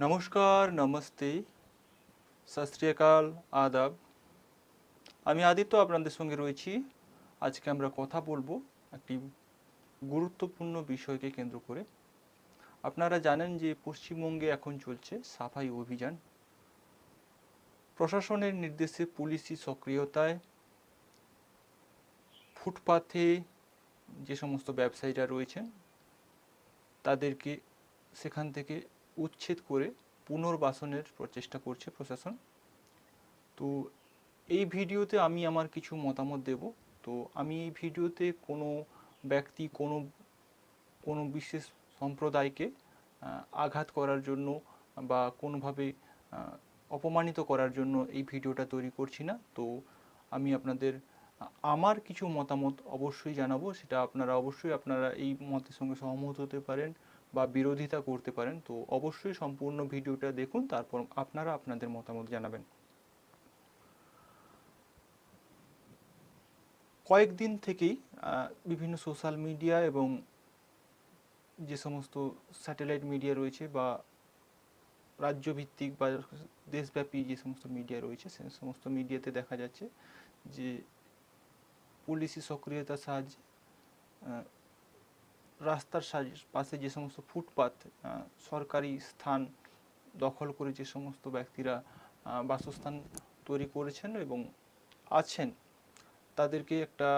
নমস্কার, নমস্তে। সত আদাব। আমি আদিত্য, আপনাদের সঙ্গে রয়েছি। আজকে আমরা কথা বলব একটি গুরুত্বপূর্ণ বিষয়কে কেন্দ্র করে। আপনারা জানেন যে পশ্চিমবঙ্গে এখন চলছে সাফাই অভিযান। প্রশাসনের নির্দেশে পুলিশি সক্রিয়তায় ফুটপাথে যে সমস্ত ব্যবসায়ীরা রয়েছেন, তাদেরকে সেখান থেকে উচ্ছেদ করে পুনর্বাসনের প্রচেষ্টা করছে প্রশাসন। তো এই ভিডিওতে আমি আমার কিছু মতামত দেব। তো আমি এই ভিডিওতে কোনো ব্যক্তি, কোনো কোনো বিশেষ সম্প্রদায়কে আঘাত করার জন্য বা কোনোভাবে অপমানিত করার জন্য এই ভিডিওটা তৈরি করছি না। তো আমি আপনাদের, আমার কিছু মতামত অবশ্যই জানাব। সেটা আপনারা অবশ্যই আপনারা এই মতের সঙ্গে সহমত হতে পারেন। বা বিরোধিতা করতে পারেন, তো অবশ্যই সম্পূর্ণ ভিডিওটা দেখুন, তারপর আপনারা আপনাদের মতামত জানাবেন। কয়েকদিন থেকেই বিভিন্ন সোশ্যাল মিডিয়া এবং যে সমস্ত স্যাটেলাইট মিডিয়া রয়েছে বা রাজ্যভিত্তিক বা দেশব্যাপী যে সমস্ত মিডিয়া রয়েছে, সে সমস্ত মিডিয়াতে দেখা যাচ্ছে যে পুলিশি সক্রিয়তার সাহায্যে রাস্তার পাশে যে সমস্ত ফুটপাত সরকারি স্থান দখল করে যে সমস্ত ব্যক্তিরা বাসস্থান তৈরি করেছেন এবং আছেন, তাদেরকে একটা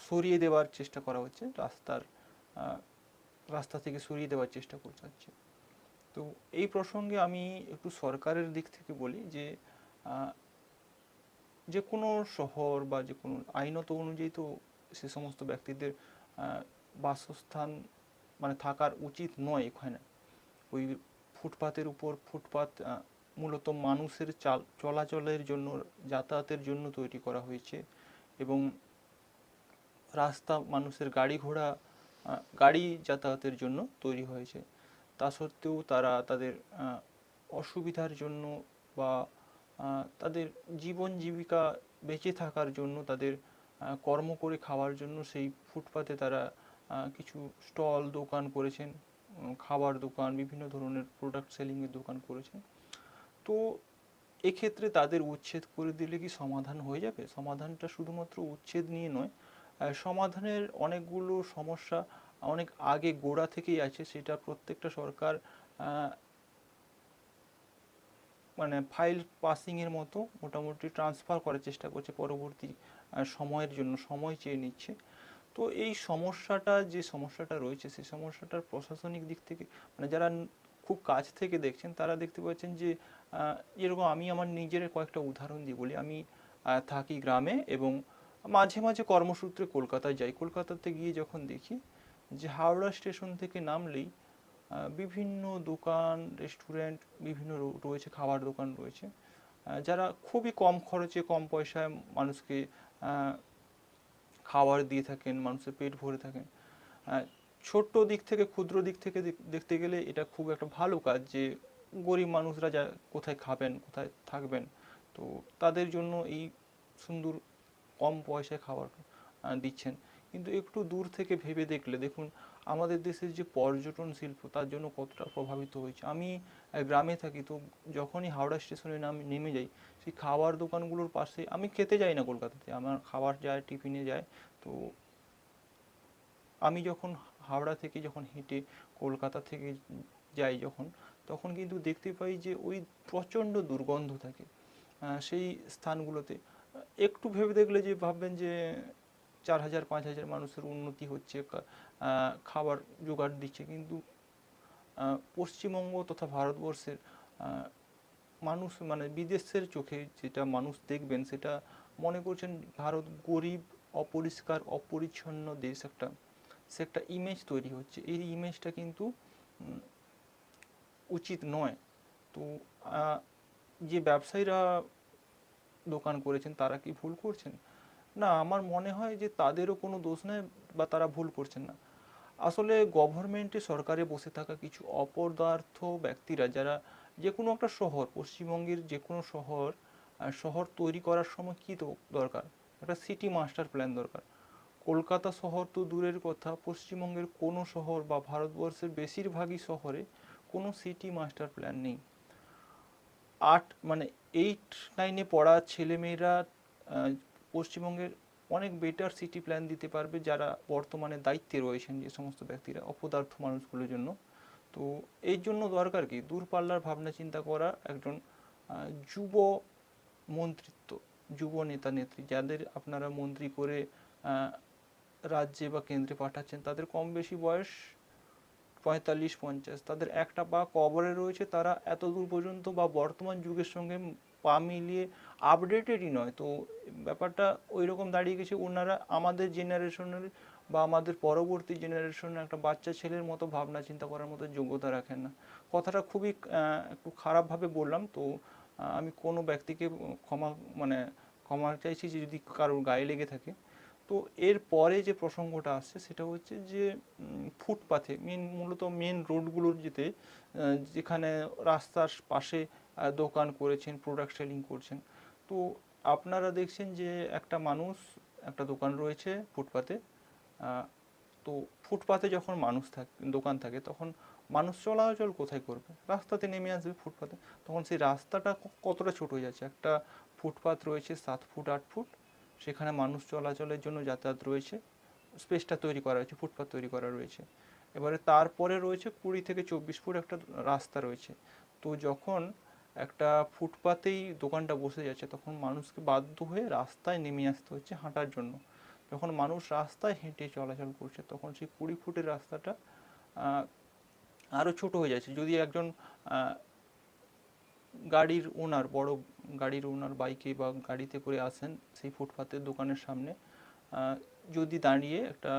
সরিয়ে দেওয়ার চেষ্টা করা হচ্ছে, রাস্তার রাস্তা থেকে সরিয়ে দেওয়ার চেষ্টা করছে হচ্ছে। তো এই প্রসঙ্গে আমি একটু সরকারের দিক থেকে বলি যে যে কোনো শহর বা যে কোনো আইনত অনুযায়ী তো সে সমস্ত ব্যক্তিদের বাসস্থান মানে থাকার উচিত নয় এখানে। ওই ফুটপাতের উপর ফুটপাত মূলত মানুষের চাল, চলাচলের জন্য, যাতায়াতের জন্য তৈরি করা হয়েছে এবং রাস্তা, মানুষের গাড়ি ঘোড়া গাড়ি যাতায়াতের জন্য তৈরি হয়েছে। তা সত্ত্বেও তারা তাদের অসুবিধার জন্য বা তাদের জীবন জীবিকা বেঁচে থাকার জন্য তাদের কর্ম করে খাওয়ার জন্য সেই ফুটপাতে তারা কিছু স্টল দোকান করেছেন খাবার দোকান, বিভিন্ন ধরনের প্রোডাক্ট সেলিংয়ের দোকান করেছেন। তো এক্ষেত্রে তাদের উচ্ছেদ করে দিলে কি সমাধান হয়ে যাবে? সমাধানটা শুধুমাত্র উচ্ছেদ নিয়ে নয় সমাধানের অনেকগুলো সমস্যা অনেক আগে গোড়া থেকেই আছে। সেটা প্রত্যেকটা সরকার মানে ফাইল পাসিংয়ের মতো মোটামুটি ট্রান্সফার করার চেষ্টা করছে পরবর্তী সময়ের জন্য, সময় চেয়ে নিচ্ছে। তো এই সমস্যাটা, যে সমস্যাটা রয়েছে সেই সমস্যাটার প্রশাসনিক দিক থেকে মানে যারা খুব কাছ থেকে দেখছেন, তারা দেখতে পাচ্ছেন যে যেরকম আমি আমার নিজের কয়েকটা উদাহরণ দিয়ে বলি। আমি থাকি গ্রামে এবং মাঝে মাঝে কর্মসূত্রে কলকাতায় যাই। কলকাতাতে গিয়ে যখন দেখি যে হাওড়া স্টেশন থেকে নামলেই বিভিন্ন দোকান, রেস্টুরেন্ট, বিভিন্ন রয়েছে, খাবার দোকান রয়েছে। যারা খুবই কম খরচে, কম পয়সায় মানুষকে খাবার দিয়ে থাকেন, মানুষের পেট ভরে থাকেন। ছোট্ট দিক থেকে, ক্ষুদ্র দিক থেকে দেখতে গেলে এটা খুব একটা ভালো কাজ যে, গরিব মানুষরা যা, কোথায় খাবেন, কোথায় থাকবেন, তো তাদের জন্য এই সুন্দর কম পয়সায় খাবার দিচ্ছেন। কিন্তু একটু দূর থেকে ভেবে দেখলে, দেখুন আমাদের দেশের যে পর্যটন শিল্প, তার জন্য কতটা প্রভাবিত হয়েছে? আমি গ্রামে থাকি, তো যখনই হাওড়া স্টেশনে নাম, নেমে যাই, সেই খাবার দোকানগুলোর পাশে, আমি খেতে যাই না কলকাতাতে, আমার খাবার যায়, টিফিনে যায়, তো আমি যখন হাওড়া থেকে যখন হেঁটে কলকাতা থেকে যাই যখন, তখন কিন্তু দেখতে পাই যে ওই প্রচণ্ড দুর্গন্ধ থাকে সেই স্থানগুলোতে। একটু ভেবে দেখলে যে ভাববেন যে, চার হাজার, পাঁচ হাজার মানুষের উন্নতি হচ্ছে খাবার জোগাড় দিচ্ছে। কিন্তু পশ্চিমবঙ্গ তথা ভারতবর্ষের মানুষ মানে বিদেশের চোখে যেটা মানুষ দেখবেন সেটা মনে করছেন ভারত গরিব, অপরিষ্কার, অপরিচ্ছন্ন দেশ একটা, সে একটা ইমেজ তৈরি হচ্ছে। এই ইমেজটা কিন্তু উচিত নয়। তো যে ব্যবসায়ীরা দোকান করেছেন তারা কি ভুল করছেন? না, আমার মনে হয় যে তাদেরও কোনো দোষ নেই বা তারা ভুল করছেন না। আসলে গভর্নমেন্টে সরকারে বসে থাকা কিছু অপদার্থ ব্যক্তিরা, যারা যে কোনো একটা শহর, পশ্চিমবঙ্গের যে কোনো শহর শহর তৈরি করার সময় কী দরকার? একটা সিটি মাস্টার প্ল্যান দরকার। কলকাতা শহর তো দূরের কথা, পশ্চিমবঙ্গের কোনো শহর বা ভারতবর্ষের বেশিরভাগই শহরে কোনো সিটি মাস্টার প্ল্যান নেই। আট মানে এইট নাইনে পড়া ছেলেমেয়েরা পশ্চিমবঙ্গের অনেক বেটার সিটি প্ল্যান দিতে পারবে যারা বর্তমানে দায়িত্বে রয়েছেন যে সমস্ত ব্যক্তিরা, অপদার্থ মানুষগুলোর জন্য। তো এই জন্য দরকার কি? দূরপাল্লার ভাবনা চিন্তা করা একজন যুব মন্ত্রিত্ব, যুব নেতা, নেত্রী। যাদের আপনারা মন্ত্রী করে রাজ্যে বা কেন্দ্রে পাঠাচ্ছেন, তাদের কম বেশি বয়স পঁয়তাল্লিশ, পঞ্চাশ। তাদের একটা পা কবরে রয়েছে, তারা এত দূর পর্যন্ত বা বর্তমান যুগের সঙ্গে পা মিলিয়ে আপডেটেডই নয়। তো ব্যাপারটা ওই রকম দাঁড়িয়ে গেছে, ওনারা আমাদের জেনারেশনের বা আমাদের পরবর্তী জেনারেশনের একটা বাচ্চা ছেলের মতো ভাবনা চিন্তা করার মতো যোগ্যতা রাখেন না। কথাটা খুবই একটু খারাপভাবে বললাম, তো আমি কোনো ব্যক্তিকে ক্ষমা মানে ক্ষমা চাইছি যে যদি কারোর গায়ে লেগে থাকে। তো এর পরে যে প্রসঙ্গটা আসছে, সেটা হচ্ছে যে ফুটপাথে মেন মূলত মেন রোডগুলোর যেতে যেখানে রাস্তার পাশে দোকান করেছেন প্রোডাক্ট সেলিং করছেন। তো আপনারা দেখছেন যে একটা মানুষ, একটা দোকান রয়েছে ফুটপাতে তো ফুটপাতে যখন মানুষ থাকে, দোকান থাকে, তখন মানুষ চলাচল কোথায় করবে? রাস্তাতে নেমে আসবে ফুটপাতে। তখন সেই রাস্তাটা কতটা ছোট হয়ে যাচ্ছে? একটা ফুটপাত রয়েছে সাত ফুট, আট ফুট, সেখানে মানুষ চলাচলের জন্য যাতায়াত রয়েছে স্পেসটা তৈরি করা হয়েছে ফুটপাত তৈরি করা রয়েছে। এবারে তারপরে রয়েছে কুড়ি থেকে চব্বিশ ফুট একটা রাস্তা রয়েছে। তো যখন একটা ফুটপাতেই দোকানটা বসে যাচ্ছে, তখন মানুষকে বাধ্য হয়ে রাস্তায় নেমে আসতে হচ্ছে হাঁটার জন্য। যখন মানুষ রাস্তায় হেঁটে চলাচল করছে, তখন সেই কুড়ি ফুটের রাস্তাটা আরও আরও ছোট হয়ে যাচ্ছে। যদি একজন গাড়ির ওনার, বড় গাড়ির ওনার বাইকে বা গাড়িতে করে আসেন সেই ফুটপাতের দোকানের সামনে যদি দাঁড়িয়ে একটা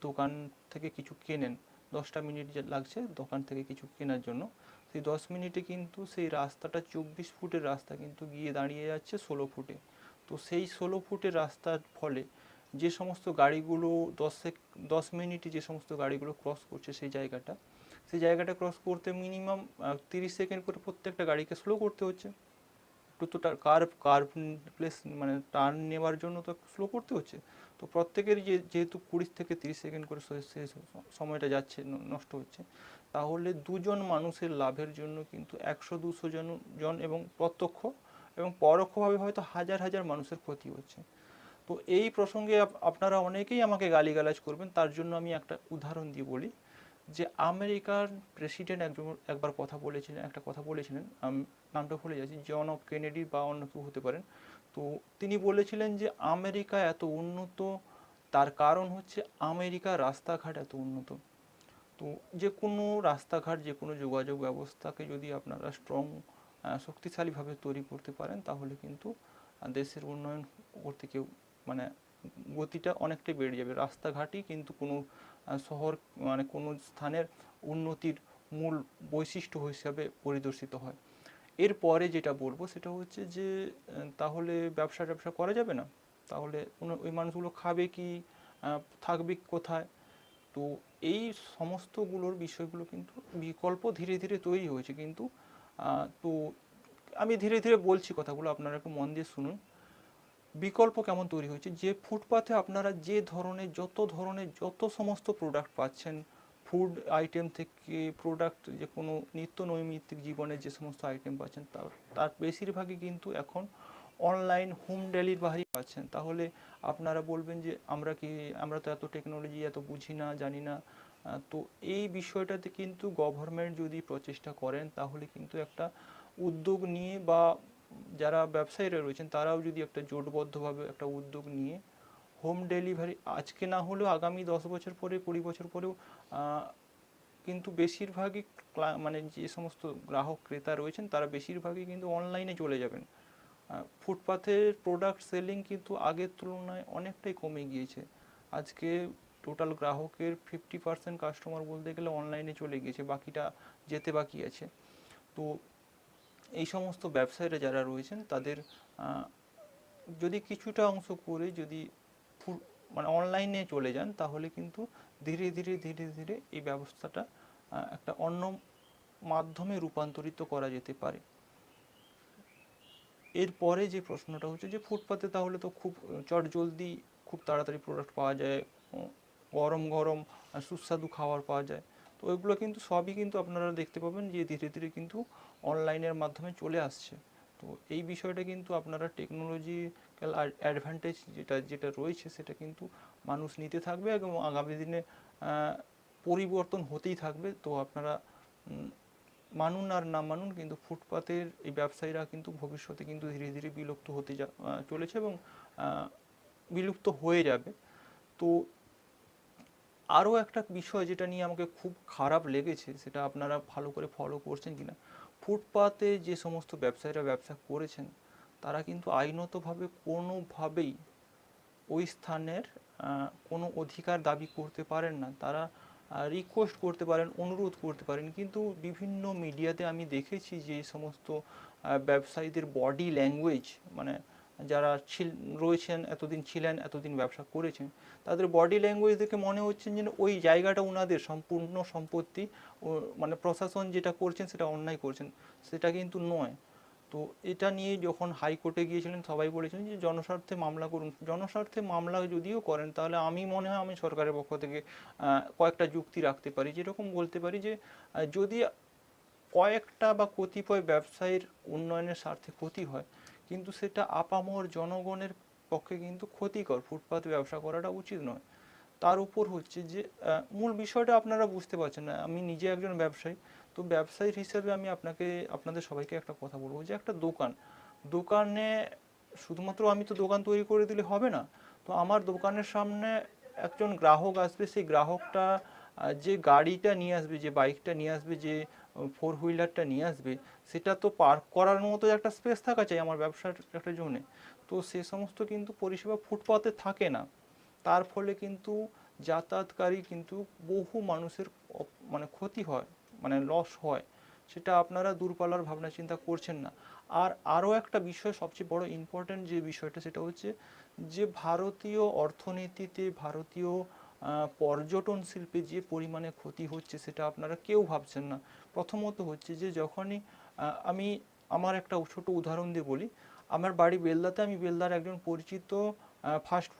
দোকান থেকে কিছু কেনেন দশটা মিনিট লাগছে দোকান থেকে কিছু কেনার জন্য, সেই দশ মিনিটে কিন্তু সেই রাস্তাটা চব্বিশ ফুটের রাস্তা কিন্তু গিয়ে দাঁড়িয়ে যাচ্ছে ষোলো ফুটে। তো সেই ষোলো ফুটের রাস্তার ফলে যে সমস্ত গাড়িগুলো দশ সেক- দশ মিনিটে যে সমস্ত গাড়িগুলো ক্রস করছে সেই জায়গাটা সেই জায়গাটা ক্রস করতে মিনিমাম তিরিশ সেকেন্ড করে প্রত্যেকটা গাড়িকে স্লো করতে হচ্ছে। একটু তো কার্ভ কার্ভ প্লেস মানে টার্ন নেওয়ার জন্য তো স্লো করতে হচ্ছে। তো প্রত্যেকেরই যে, যেহেতু কুড়ি থেকে তিরিশ সেকেন্ড করে সময়টা যাচ্ছে নষ্ট হচ্ছে, তাহলে দুজন মানুষের লাভের জন্য কিন্তু একশো, দুশো জন জন এবং প্রত্যক্ষ এবং পরোক্ষভাবে হয়তো হাজার হাজার মানুষের ক্ষতি হচ্ছে। তো এই প্রসঙ্গে আপ- আপনারা অনেকেই আমাকে গালিগালাজ করবেন, তার জন্য আমি একটা উদাহরণ দিয়ে বলি। যে আমেরিকার প্রেসিডেন্ট একজন একবার কথা বলেছিলেন, একটা কথা বলেছিলেন নামটা ভুলে যাচ্ছি, জন অফ কেনেডি বা অন্য কেউ হতে পারেন। তো তিনি বলেছিলেন যে আমেরিকা এত উন্নত, তার কারণ হচ্ছে আমেরিকার রাস্তাঘাট এত উন্নত। তো যে কোনো রাস্তাঘাট, যে কোনো যোগাযোগ ব্যবস্থাকে যদি আপনারা স্ট্রং শক্তিশালীভাবে তৈরি করতে পারেন, তাহলে কিন্তু দেশের উন্নয়ন করতে কেউ মানে গতিটা অনেকটাই বেড়ে যাবে। রাস্তাঘাটই কিন্তু কোনো শহর মানে কোনো স্থানের উন্নতির মূল বৈশিষ্ট্য হিসাবে পরিদর্শিত হয়। এরপরে যেটা বলব সেটা হচ্ছে যে তাহলে ব্যবসা ট্যাবসা করা যাবে না? তাহলে ওই মানুষগুলো খাবে কি থাকবে কোথায়? তো এই সমস্তগুলোর বিষয়গুলো কিন্তু বিকল্প ধীরে ধীরে তৈরি হয়েছে। কিন্তু তো আমি ধীরে ধীরে বলছি কথাগুলো, আপনারা একটু মন দিয়ে শুনুন। বিকল্প কেমন তৈরি হয়েছে? যে ফুটপাথে আপনারা যে ধরনের, যত ধরনের, যত সমস্ত প্রোডাক্ট পাচ্ছেন ফুড আইটেম থেকে প্রোডাক্ট যে কোনো নিত্য নৈমিত্তিক জীবনের যে সমস্ত আইটেম পাচ্ছেন, তার তার বেশিরভাগই কিন্তু এখন অনলাইন হোম ডেলিভারি পাচ্ছেন। তাহলে আপনারা বলবেন যে, আমরা কি, আমরা তো এত টেকনোলজি এত বুঝি না, জানি না। তো এই বিষয়টাতে কিন্তু গভর্নমেন্ট যদি প্রচেষ্টা করেন, তাহলে কিন্তু একটা উদ্যোগ নিয়ে বা যারা ব্যবসায়ীরা রয়েছেন, তারাও যদি একটা জোটবদ্ধভাবে একটা উদ্যোগ নিয়ে হোম ডেলিভারি আজকে না হলেও আগামী দশ বছর পরে, কুড়ি বছর পরেও কিন্তু বেশিরভাগই মানে যে সমস্ত গ্রাহক, ক্রেতা রয়েছেন, তারা বেশিরভাগই কিন্তু অনলাইনে চলে যাবেন। ফুটপাথের প্রোডাক্ট সেলিং কিন্তু আগের তুলনায় অনেকটাই কমে গিয়েছে। আজকে টোটাল গ্রাহকের ফিফটি পার্সেন্ট কাস্টমার বলতে গেলে অনলাইনে চলে গিয়েছে, বাকিটা যেতে বাকি আছে। তো এই সমস্ত ব্যবসায়ীরা যারা রয়েছেন, তাদের যদি কিছুটা অংশ করে যদি মানে অনলাইনে চলে যান, তাহলে কিন্তু ধীরে ধীরে ধীরে ধীরে এই ব্যবস্থাটা একটা অন্য মাধ্যমে রূপান্তরিত করা যেতে পারে। এরপরে যে প্রশ্নটা হচ্ছে যে ফুটপাতে তাহলে তো খুব, চট জলদি খুব তাড়াতাড়ি প্রোডাক্ট পাওয়া যায় গরম গরম, সুস্বাদু খাবার পাওয়া যায়। তো ওইগুলো কিন্তু সবই কিন্তু আপনারা দেখতে পাবেন যে ধীরে ধীরে কিন্তু অনলাইনের মাধ্যমে চলে আসছে। তো এই বিষয়টা কিন্তু আপনারা টেকনোলজিক্যাল অ্যাডভান্টেজ যেটা যেটা রয়েছে সেটা কিন্তু মানুষ নিতে থাকবে এবং আগামী দিনে পরিবর্তন হতেই থাকবে। তো আপনারা মানুন আর না মানুন কিন্তু ফুটপাতের এই ব্যবসায়ীরা কিন্তু ভবিষ্যতে কিন্তু ধীরে ধীরে বিলুপ্ত হতে চলেছে এবং বিলুপ্ত হয়ে যাবে। তো আরও একটা বিষয় যেটা নিয়ে আমাকে খুব খারাপ লেগেছে, সেটা আপনারা ভালো করে ফলো করছেন কিনা? ফুটপাতে যে সমস্ত ব্যবসায়ীরা ব্যবসা করেছেন, তারা কিন্তু আইনতভাবে কোনোভাবেই ওই স্থানের কোনো অধিকার দাবি করতে পারেন না। তারা রিকোয়েস্ট করতে পারেন, অনুরোধ করতে পারেন। কিন্তু বিভিন্ন মিডিয়াতে আমি দেখেছি যে সমস্ত ব্যবসায়ীদের বডি ল্যাঙ্গুয়েজ মানে যারা ছিল, রয়েছেন, এতদিন ছিলেন, এতদিন ব্যবসা করেছেন, তাদের বডি ল্যাঙ্গুয়েজ দেখে মনে হচ্ছে যে ওই জায়গাটা ওনাদের সম্পূর্ণ সম্পত্তি মানে প্রশাসন যেটা করছেন সেটা অন্যায় করছেন, সেটা কিন্তু নয়। তো এটা নিয়ে যখন হাইকোর্টে গিয়েছিলেন, সবাই বলেছিলেন যে জনস্বার্থে মামলা করুন। জনস্বার্থে মামলা যদিও করেন, তাহলে আমি মনে হয় আমি সরকারের পক্ষ থেকে কয়েকটা যুক্তি রাখতে পারি। যেরকম বলতে পারি যে যদি কয়েকটা বা কতিপয় ব্যবসায়ীর উন্নয়নের স্বার্থে ক্ষতি হয় কিন্তু সেটা আপামর জনগণের পক্ষে কিন্তু ক্ষতিকর। ফুটপাথ ব্যবসা করাটা উচিত নয়। তার উপর হচ্ছে যে মূল বিষয়টা আপনারা বুঝতে পারছেন না। আমি নিজে একজন ব্যবসায়ী, তো ব্যবসায়ী হিসেবে আমি আপনাকে, আপনাদের সবাইকে একটা কথা বলব যে, একটা দোকান। দোকানে শুধুমাত্র আমি তো দোকান তৈরি করে দিলে হবে না। তো আমার দোকানের সামনে একজন গ্রাহক আসবে, সেই গ্রাহকটা যে গাড়িটা নিয়ে আসবে, যে বাইকটা নিয়ে আসবে, যে ফোর হুইলারটা নিয়ে আসবে, সেটা তো পার্ক করার মতো একটা স্পেস থাকা চাই আমার ব্যবসার একটা জন্যে। তো সে সমস্ত কিন্তু পরিষেবা ফুটপাতে থাকে না। তার ফলে কিন্তু যাতায়াতকারী কিন্তু বহু মানুষের মানে ক্ষতি হয় মানে লস হয়। সেটা আপনারা দূরপাল্লার ভাবনা চিন্তা করছেন না। আর আরও একটা বিষয় সবচেয়ে বড় ইম্পর্ট্যান্ট যে বিষয়টা, সেটা হচ্ছে যে ভারতীয় অর্থনীতিতে ভারতীয় পর্যটন শিল্পে যে পরিমাণে ক্ষতি হচ্ছে সেটা আপনারা কেউ ভাবছেন না। প্রথমত হচ্ছে যে যখনই আমি আমার একটা ছোট উদাহরণ দিয়ে বলি। আমার বাড়ি বেলদাতে আমি বেলদার একজন পরিচিত ফাস্ট ফুড